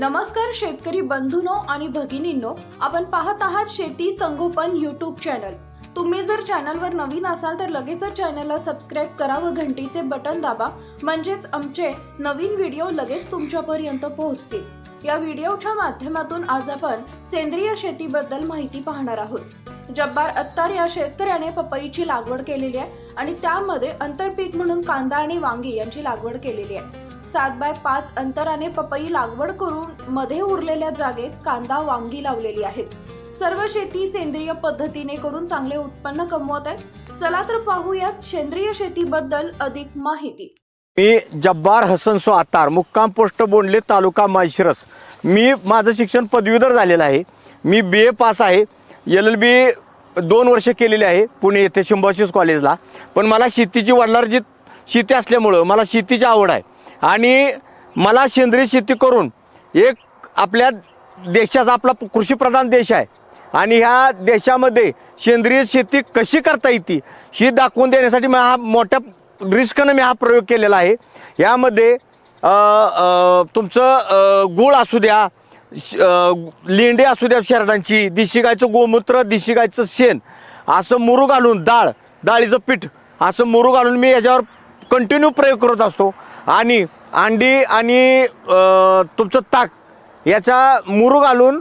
नमस्कार शेतकरी बंधूनो आणि भगिनींनो. आपण पाहत आहात शेती संगोपन यूट्यूब चॅनल तुम्ही जर चॅनलवर नवीन असाल तर लगेचच चॅनलला सबस्क्राईब करा व घंटीचे बटन दाबा. म्हणजेच आमचे नवीन व्हिडिओ लगेच तुमच्यापर्यंत पोहोचतील. या व्हिडिओच्या माध्यमातून आज आपण सेंद्रिय शेतीबद्दल माहिती पाहणार आहोत. जब्बार अत्तार या शेतकऱ्याने पपईची लागवड केलेली आहे आणि त्यामध्ये आंतरपीक म्हणून कांदा आणि वांगी यांची लागवड केलेली आहे. सात बाय पाच अंतराने पपई लागवड करून मध्ये उरलेल्या जागेत कांदा वांगी लावलेली आहेत. सर्व शेती सेंद्रिय पद्धतीने करून चांगले उत्पन्न कमवत आहेत. चला तर पाहूयात सेंद्रिय शेतीबद्दल अधिक माहिती. मी जब्बार हसन सो आतार मुक्काम पोस्ट बोंडले तालुका माळशिरस. मी माझं शिक्षण पदवीधर झालेलं आहे. मी बी ए पास आहे. एल एल बी दोन वर्ष केलेली आहे पुणे येथे सिम्बॉसिस कॉलेजला पण मला शेतीची वडिलार्जित शेती असल्यामुळं मला शेतीची आवड आहे. आणि मला सेंद्रिय शेती करून एक आपल्या देशाचा आपला कृषीप्रधान देश आहे. आणि ह्या देशामध्ये सेंद्रिय शेती कशी करता येते ही दाखवून देण्यासाठी मी हा मोठ्या रिस्कनं मी हा प्रयोग केलेला आहे. यामध्ये तुमचं गूळ असू द्या श- लेंडे असू द्या शेरडांची देशी गायचं गोमूत्र देशी गायचं शेण असं मुरू घालून डाळ डाळीचं पीठ असं मुरू घालून मी याच्यावर कंटिन्यू प्रयोग करत असतो. आणि अंडी आणि तुमचं ताक याचा मुरू घालून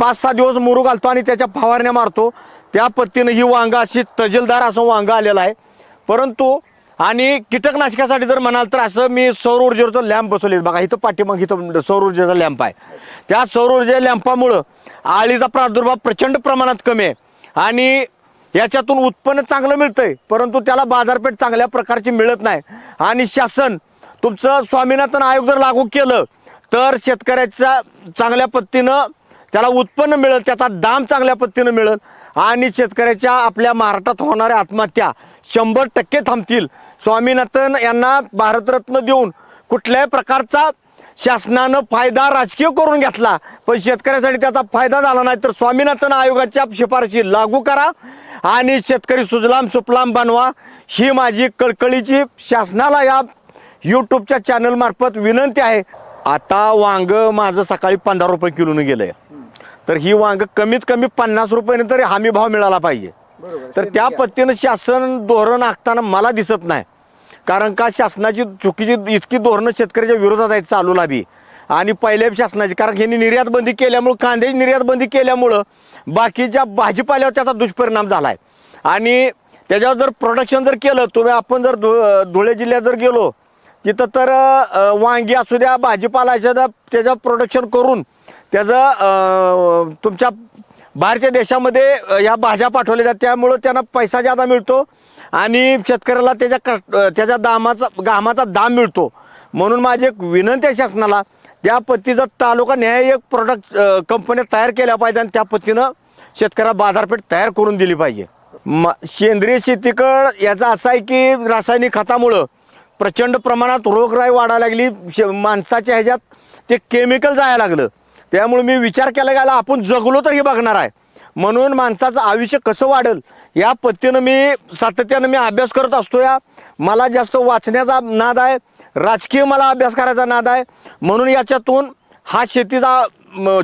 पाच सहा दिवस मुरू घालतो आणि त्याच्या फवारण्या मारतो. त्या पद्धतीनं ही वांगं अशी तजेलदार असं वांगं आलेलं आहे. परंतु आणि कीटकनाशकासाठी जर म्हणाल तर असं मी सौर ऊर्जेवरचं लॅम्प बसवले बघा इथं पाठीमाग इथं म्हणजे सौर ऊर्जेचा लॅम्प आहे. त्या सौर ऊर्जे लॅम्पामुळं आळीचा प्रादुर्भाव प्रचंड प्रमाणात कमी आहे. आणि याच्यातून उत्पन्न चांगलं मिळतंय परंतु त्याला बाजारपेठ चांगल्या प्रकारची मिळत नाही. आणि शासन तुमचं स्वामीनाथन आयोग जर लागू केलं तर शेतकऱ्याच्या चांगल्या पद्धतीनं त्याला उत्पन्न मिळेल त्याचा दाम चांगल्या पद्धतीनं मिळेल आणि शेतकऱ्याच्या आपल्या महाराष्ट्रात होणाऱ्या आत्महत्या शंभर टक्के थांबतील. स्वामीनाथन यांना भारतरत्न देऊन कुठल्याही प्रकारचा शासनानं फायदा राजकीय करून घेतला पण शेतकऱ्यासाठी त्याचा फायदा झाला नाही तर स्वामीनाथन आयोगाच्या शिफारशी लागू करा आणि शेतकरी सुजलाम सुफलाम बनवा ही माझी कळकळीची शासनाला या यूट्यूबच्या चॅनलमार्फत विनंती आहे. आता वांग माझं सकाळी पंधरा रुपये किलोनं गेलंय. तर ही वांग कमीत कमी पन्नास रुपयाने तरी हमी भाव मिळाला पाहिजे. तर त्या पद्धतीनं शासन धोरण आखताना मला दिसत नाही. कारण का शासनाची चुकीची इतकी धोरणं शेतकऱ्याच्या विरोधात आहेत चालू लाभी आणि पहिल्या शासनाची कारण ह्यांनी निर्यात बंदी केल्यामुळं कांद्याची निर्यात बंदी केल्यामुळं बाकीच्या भाजीपाल्यावर त्याचा दुष्परिणाम झाला आहे आणि त्याच्यावर जर प्रोडक्शन जर केलं तुम्ही आपण जर धुळे जिल्ह्यात जर गेलो तिथं तर वांगी असू द्या भाजीपाला त्याचं प्रोडक्शन करून त्याचं तुमच्या बाहेरच्या देशामध्ये या भाज्या पाठवल्या जातात. त्यामुळं त्यांना पैसा जादा मिळतो आणि शेतकऱ्याला त्याच्या कष्ट त्याच्या दामाचा घामाचा दाम मिळतो. म्हणून माझी एक विनंती आहे शासनाला त्या पद्धतीचा तालुका न्याय एक प्रोडक्ट कंपन्या तयार केल्या पाहिजे आणि त्या पद्धतीनं शेतकऱ्याला बाजारपेठ तयार करून दिली पाहिजे. म सेंद्रिय शेतीकड याचा असा आहे की रासायनिक खतामुळं प्रचंड प्रमाणात रोगराई वाढायला लागली. शे माणसाच्या ह्याच्यात ते केमिकल जायला लागलं. त्यामुळे मी विचार केला गेला आपण जगलो तर हे बघणार आहे. म्हणून माणसाचं आयुष्य कसं वाढेल या पद्धतीनं मी सातत्यानं मी अभ्यास करत असतो या. मला जास्त वाचण्याचा नाद आहे. राजकीय मला अभ्यास करायचा नाद आहे. म्हणून याच्यातून हा शेतीचा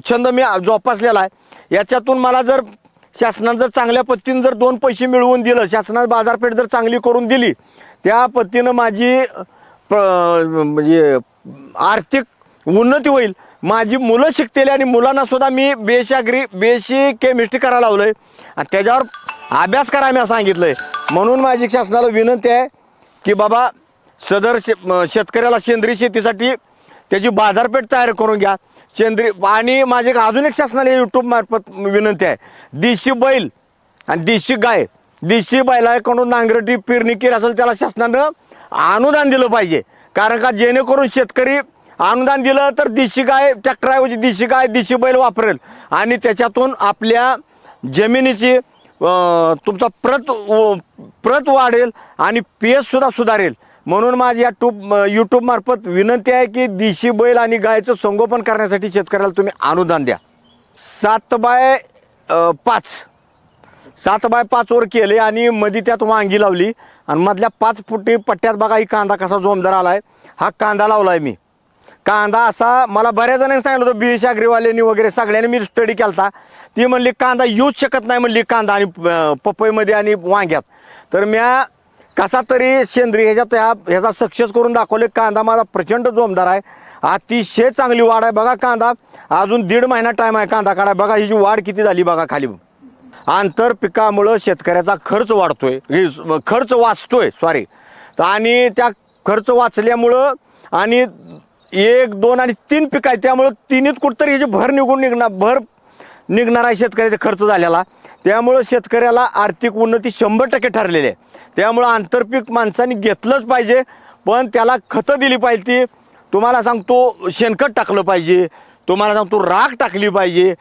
छंद मी जोपासलेला आहे. याच्यातून मला जर शासनानं जर चांगल्या पद्धतीनं जर दोन पैसे मिळवून दिलं शासनानं बाजारपेठ जर चांगली करून दिली त्या पद्धतीनं माझी म्हणजे आर्थिक उन्नती होईल. माझी मुलं शिकतील आणि मुलांना सुद्धा मी बेशागरी बेशी केमिस्ट्री करायला लावलं आहे आणि त्याच्यावर अभ्यास करा मी सांगितलं आहे म्हणून माझी शासनाला विनंती आहे की बाबा सदर शे शेतकऱ्याला सेंद्रिय शेतीसाठी त्याची बाजारपेठ तयार करून घ्या. सेंद्रिय आणि माझी अजून एक शासनाला यूट्यूबमार्फत विनंती आहे. देशी बैल आणि देशी गाय देशी बैलाकडून नांगरटी पेरणी केली असेल त्याला शासनानं अनुदान दिलं पाहिजे. कारण का जेणेकरून शेतकरी अनुदान दिलं तर देशी गाय ट्रॅक्टरऐवजी देशी गाय देशी बैल वापरेल. आणि त्याच्यातून आपल्या जमिनीची तुमचा प्रत व- प्रत वाढेल आणि पीएच सुद्धा सुधारेल. म्हणून माझी या टूब यूट्यूबमार्फत विनंती आहे की देशी बैल आणि गायचं संगोपन करण्यासाठी शेतकऱ्याला तुम्ही अनुदान द्या. सात बाय पाच. सात बाय पाच वर केले आणि मध्ये त्यात वांगी लावली. आणि मधल्या पाच फुटी पट्ट्यात बघा ही कांदा कसा जोमदार आलाय. हा कांदा लावलाय मी. कांदा असा मला बऱ्याच जणांनी सांगितलं होतं बी शागरीवाल्यांनी वगैरे सगळ्यांनी मी स्टडी केला ती म्हणली कांदा येऊच शकत नाही म्हणली कांदा आणि पपईमध्ये आणि वांग्यात. तर म्या कसा तरी सेंद्रिय ह्याच्यात ह्या ह्याचा सक्सेस करून दाखवले. कांदा माझा प्रचंड जोमदार आहे. अतिशय चांगली वाढ आहे. बघा कांदा अजून दीड महिना टाईम आहे कांदा काढाय बघा ह्याची वाढ किती झाली बघा खाली. आंतर पिकामुळं शेतकऱ्याचा खर्च वाढतोय. खर्च वाचतोय सॉरी आणि त्या खर्च वाचल्यामुळं आणि एक दोन आणि तीन पिकं आहे त्यामुळं तिन्हीत कुठतरी ह्याची भर निघून निघणार भर निघणार आहे शेतकऱ्याचा खर्च झालेला. त्यामुळं शेतकऱ्याला आर्थिक उन्नती शंभर टक्के ठरलेली आहे. त्यामुळं आंतरपीक माणसाने घेतलंच पाहिजे पण त्याला खतं दिली पाहिजे. ती तुम्हाला सांगतो शेणखत टाकलं पाहिजे. तुम्हाला सांगतो राख टाकली पाहिजे.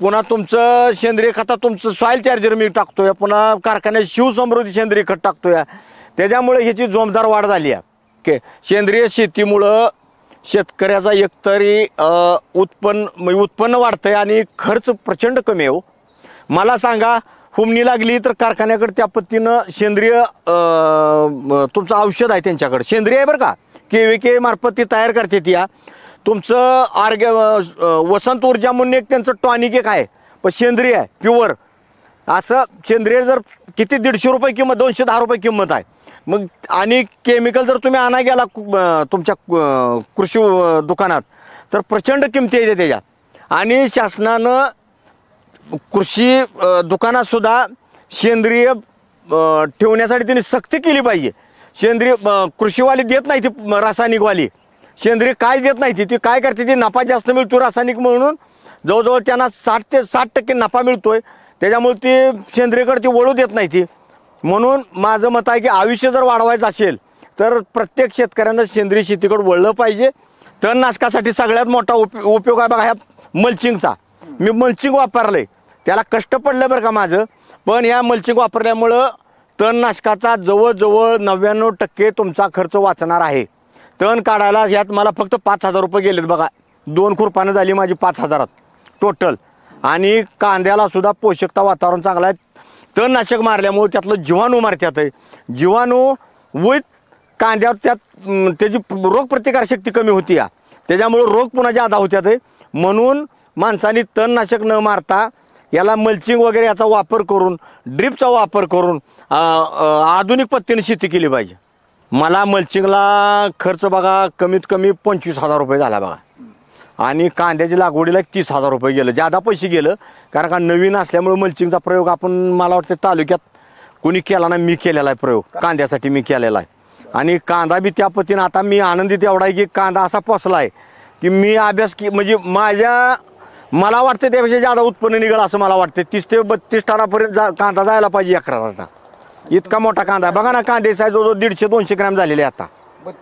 पुन्हा तुमचं सेंद्रिय खतात तुमचं सॉईल चार्जर मी टाकतोय पुन्हा कारखान्यात शिवसमृद्धी सेंद्रिय खत टाकतोय. त्याच्यामुळे ह्याची जोमदार वाढ झाली आहे. के सेंद्रिय शेतीमुळं शेतकऱ्याचा एकतरी अ, उत्पन्न म्हणजे उत्पन्न वाढतंय आणि खर्च प्रचंड कमी आहे हो. मला सांगा हुमणी लागली तर कारखान्याकडे त्या पद्धतीनं सेंद्रिय तुमचं औषध आहे त्यांच्याकडे. सेंद्रिय आहे बरं का? के व्ही के मार्फत ती तयार करते ती या. तुमचं आर्ग वसंत ऊर्जा म्हणून एक त्यांचं टॉनिक एक आहे. पण सेंद्रिय आहे प्युअर. असं सेंद्रिय जर किती दीडशे रुपये किंमत दोनशे दहा रुपये किंमत आहे. मग आणि केमिकल जर तुम्ही आणा गेला तुमच्या कृषी दुकानात तर प्रचंड किमती येते त्याच्या. आणि शासनानं कृषी दुकानातसुद्धा सेंद्रिय ठेवण्यासाठी त्यांनी सक्ती केली पाहिजे. सेंद्रिय कृषीवाली देत नाही ती रासायनिकवाली. सेंद्रिय काय देत नाही ती ती काय करते ती नफा जास्त मिळतो रासायनिक म्हणून. जवळजवळ त्यांना साठ ते साठ टक्के नफा मिळतोय. त्याच्यामुळे ती सेंद्रियकडे ती वळू देत नाही ती. म्हणून माझं मत आहे की आयुष्य जर वाढवायचं असेल तर प्रत्येक शेतकऱ्यानं सेंद्रिय शेतीकडे वळलं पाहिजे. तणनाशकासाठी सगळ्यात मोठा उप उपयोग आहे बघा ह्या मल्चिंगचा. मी मल्चिंग वापरलंय. त्याला कष्ट पडलं बरं का माझं. पण ह्या मल्चिंग वापरल्यामुळं तणनाशकाचा जवळजवळ नव्याण्णव टक्के तुमचा खर्च वाचणार आहे. तण काढायला यात मला फक्त पाच हजार रुपये गेलेत बघा. दोन खुरपानं झाली माझी पाच हजारात टोटल आणि कांद्याला सुद्धा पोषकता वातावरण चांगलं आहे. तणनाशक मारल्यामुळे त्यातलं जीवाणू मारत्यात आहे. जीवाणू विथ कांद्यावर त्यात त्याची रोगप्रतिकारशक्ती कमी होती या. त्याच्यामुळे रोग पुन्हा जादा होत्यात आहे. म्हणून माणसाने तणनाशक न मारता याला मल्चिंग वगैरे याचा वापर करून ड्रिपचा वापर करून आधुनिक पद्धतीने शेती केली पाहिजे. मला मल्चिंगला खर्च बघा कमीत कमी पंचवीस हजार रुपये झाला बघा. आणि कांद्याच्या लागवडीला एक तीस हजार रुपये गेलं. जादा पैसे गेलं कारण का नवीन असल्यामुळे मल्चिंगचा प्रयोग आपण मला वाटतं तालुक्यात कोणी केला नाही मी केलेला आहे प्रयोग. कांद्यासाठी मी केलेला आहे. आणि कांदा बी त्या पतीनं आता मी आनंदित एवढा आहे की कांदा असा पसला आहे की मी अभ्यास की म्हणजे माझ्या मला वाटतं त्यापेक्षा जादा उत्पन्न निघालं असं मला वाटतं. तीस ते बत्तीस टनापर्यंत जा कांदा जायला पाहिजे एकराचा इतका मोठा कांदा आहे. बघा ना कांदे साईज जवळजवळ दीडशे दोनशे ग्रॅम झालेले आता.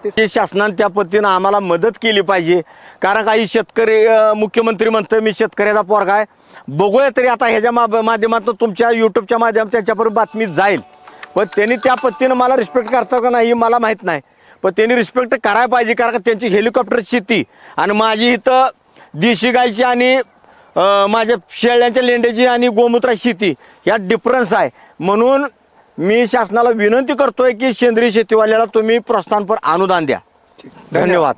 ते शासनाने त्या पद्धतीनं आम्हाला मदत केली पाहिजे. कारण काही शेतकरी मुख्यमंत्री म्हणतं मी शेतकऱ्याचा पोरगा आहे. बघूया तरी आता ह्याच्या मा- माध्यमातून तुमच्या यूट्यूबच्या माध्यमातून त्यांच्यापर्यंत बातमी जाईल. पण त्यांनी त्या पद्धतीनं मला रिस्पेक्ट करतात का नाही हे मला माहीत नाही. पण त्यांनी रिस्पेक्ट करायला पाहिजे कारण का त्यांची हेलिकॉप्टर शेती. आणि माझी इथं देशी गायची आणि माझ्या शेळ्यांच्या लेंड्याची आणि गोमूत्रा शेती यात डिफरन्स आहे. म्हणून मी शासनाला विनंती करतोय की सेंद्रिय शेतीवाल्याला तुम्ही प्रोत्साहनपर अनुदान द्या. धन्यवाद.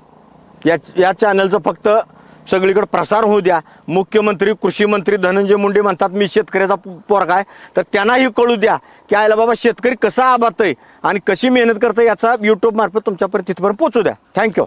या या चॅनलचं फक्त सगळीकडे प्रसार होऊ द्या. मुख्यमंत्री कृषी मंत्री धनंजय मुंडे म्हणतात मी शेतकऱ्याचा पोरगा आहे. तर त्यांनाही कळू द्या की आयला बाबा शेतकरी कसा आबातय आणि कशी मेहनत करतं याचा यूट्यूब मार्फत तुमच्यापर्यंत तिथपर्यंत पोचू द्या. थँक्यू